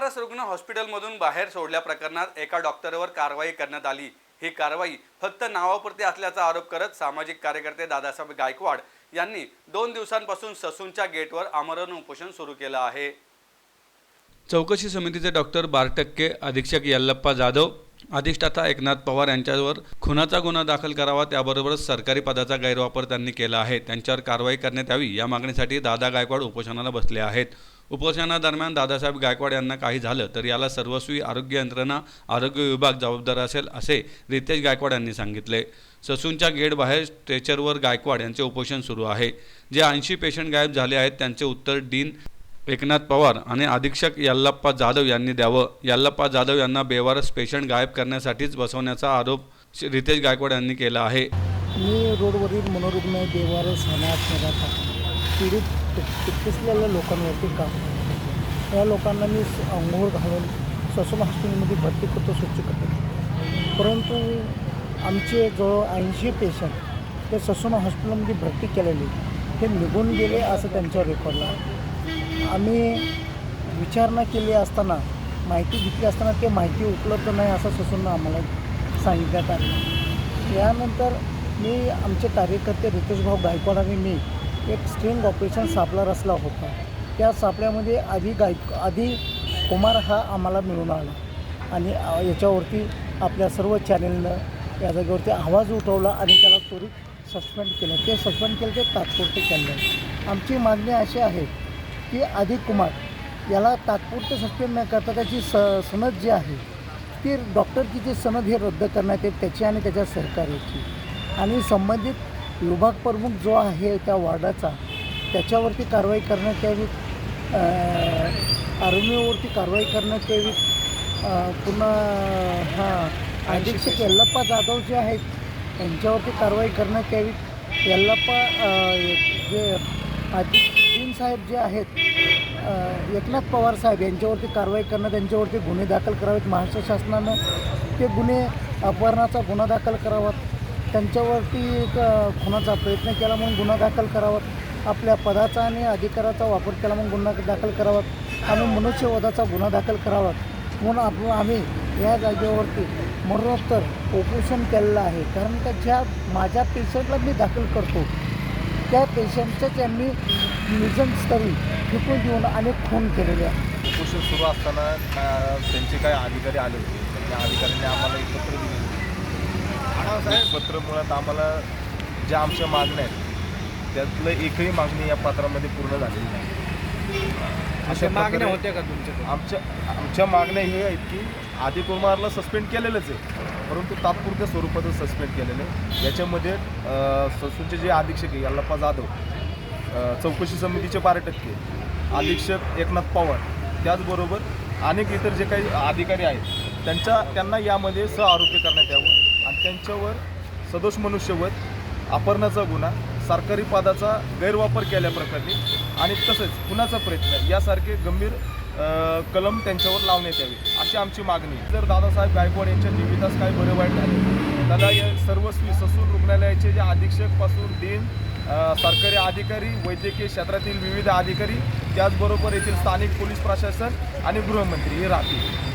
बेवारस रुग्ण हॉस्पिटलमधून बाहेर सोडल्या प्रकरणात एका डॉक्टरवर कारवाई करण्यात आली. ही कारवाई फक्त नावापुरती असल्याचा आरोप करत सामाजिक कार्यकर्ते दादासाहेब गायकवाड यांनी दोन दिवसांपासून ससूनच्या गेटवर आमरण उपोषण सुरू केलं आहे. चौकशी समितीचे डॉक्टर बारटक्के अधीक्षक यल्लप्पा जाधव अधिष्ठाता एकनाथ पवार यांच्यावर खुनाचा गुन्हा दाखल करावा त्याबरोबरच सरकारी पदाचा गैरवापर त्यांनी केला आहे. त्यांच्यावर कारवाई करण्यात यावी या मागणीसाठी दादा गायकवाड उपोषणाला बसले आहेत. उपोषणादरम्यान दादासाहेब गायकवाड यांना काही झालं तर याला सर्वस्वी आरोग्य यंत्रणा आरोग्य विभाग जबाबदार असेल असे रितेश गायकवाड यांनी सांगितले. ससूनच्या गेटबाहेर स्ट्रेचरवर गायकवाड यांचे उपोषण सुरू आहे. जे ऐंशी पेशंट गायब झाले आहेत त्यांचे उत्तर डीन एकनाथ पवार आणि अधीक्षक यल्लप्पा जाधव यांनी द्यावं. यल्लप्पा जाधव यांना बेवारस पेशंट गायब करण्यासाठीच बसवण्याचा आरोप रितेश गायकवाड यांनी केला आहे. मी रोडवरील मनोरुग्ण बेवारस होण्यास पीडित पिसलेल्या लोकांवरती काम या लोकांना मी आंघोळ अंघोळ घालून ससून हॉस्पिटलमध्ये भरती करतो स्वच्छ करतो. परंतु आमचे जवळ ऐंशी पेशंट ते ससून हॉस्पिटलमध्ये भरती केलेले हे निघून गेले असं त्यांच्यावर रेकॉर्डला आहे. आम्ही विचारणा केली असताना माहिती घेतली असताना ते माहिती उपलब्ध नाही असं ससून आम्हाला सांगितण्यात आलं. यानंतर मी आमचे कार्यकर्ते रितेश भाऊ गायकवाड आणि मी एक स्ट्रिंग ऑपरेशन सापळा रचला होता. त्या सापळ्यामध्ये आधी गायक आधी कुमार हा आम्हाला मिळून आला. आणि याच्यावरती आपल्या सर्व चॅनेलनं या जागेवरती आवाज उठवला आणि त्याला त्वरित सस्पेंड केलं. ते सस्पेंड केलं ते तात्पुरते केलं. आमची मागणी अशी आहे की अधिक कुमार याला तात्पुरतं सस्पेंड न करता त्याची स सनद जी आहे ती डॉक्टरची जी सनद हे रद्द करण्यात येईल त्याची आणि त्याच्या सहकार्याची. आणि संबंधित विभाग प्रमुख जो आहे त्या वार्डाचा त्याच्यावरती कारवाई करण्यात यावी आरोग्यावरती कारवाई करण्यात यावी. पुन्हा हां अधीक्षक यल्लप्पा जाधव जे आहेत त्यांच्यावरती कारवाई करण्यात यावी. यल्लप्पा जे अधीक्षक साहेब जे आहेत एकनाथ पवार साहेब यांच्यावरती कारवाई करणं त्यांच्यावरती गुन्हे दाखल करावेत. महाराष्ट्र शासनानं ते गुन्हे अपहरणाचा गुन्हा दाखल करावा. त्यांच्यावरती एक खुनाचा प्रयत्न केला म्हणून गुन्हा दाखल करावा. आपल्या पदाचा आणि अधिकाराचा वापर केला म्हणून गुन्हा दाखल करावा. आणि मनुष्यवधाचा गुन्हा दाखल करावा. म्हणून आप आम्ही या जागेवरती मरणोत्तर ऑपरेशन केलेलं आहे. कारण का ज्या माझ्या पेशंटला मी दाखल करतो त्या पेशंटचं त्यांनी निजनस्तरी फेकून देऊन आणि खून केलेले आहे. उपोषण सुरू असताना त्यांचे काही अधिकारी आले होते. त्या अधिकाऱ्यांनी आम्हाला एकत्र पत्र मुळात आम्हाला ज्या आमच्या मागण्या आहेत त्यातलं एकही मागणी या पत्रामध्ये पूर्ण झालेली नाही. अशा मागण्या होत्या का तुमच्या आमच्या आमच्या मागण्या हे आहेत की आधी कुमारला सस्पेंड केलेलंच आहे परंतु तात्पुरत्या स्वरूपातच सस्पेंड केलेलं आहे. याच्यामध्ये ससूनचे जे अधीक्षक आहे यल्लप्पा जाधव चौकशी समितीचे बारा टक्के अधीक्षक एकनाथ पवार त्याचबरोबर अनेक इतर जे काही अधिकारी आहेत त्यांच्या त्यांना यामध्ये सहआरोपी करण्यात यावं. त्यांच्यावर सदोष मनुष्यवध अपहरणाचा गुन्हा सरकारी पदाचा गैरवापर केल्याप्रकरणी आणि तसंच खुनाचा प्रयत्न यासारखे गंभीर कलम त्यांच्यावर लावण्यात यावे अशी आमची मागणी जर दादासाहेब गायकवाड यांच्या जीवितास काय बरे वाईट झाले त्याला या सर्वस्वी ससून रुग्णालयाचे जे अधीक्षकपासून डीन सरकारी अधिकारी वैद्यकीय क्षेत्रातील विविध अधिकारी त्याचबरोबर येथील स्थानिक पोलीस प्रशासन आणि गृहमंत्री हे राहतील.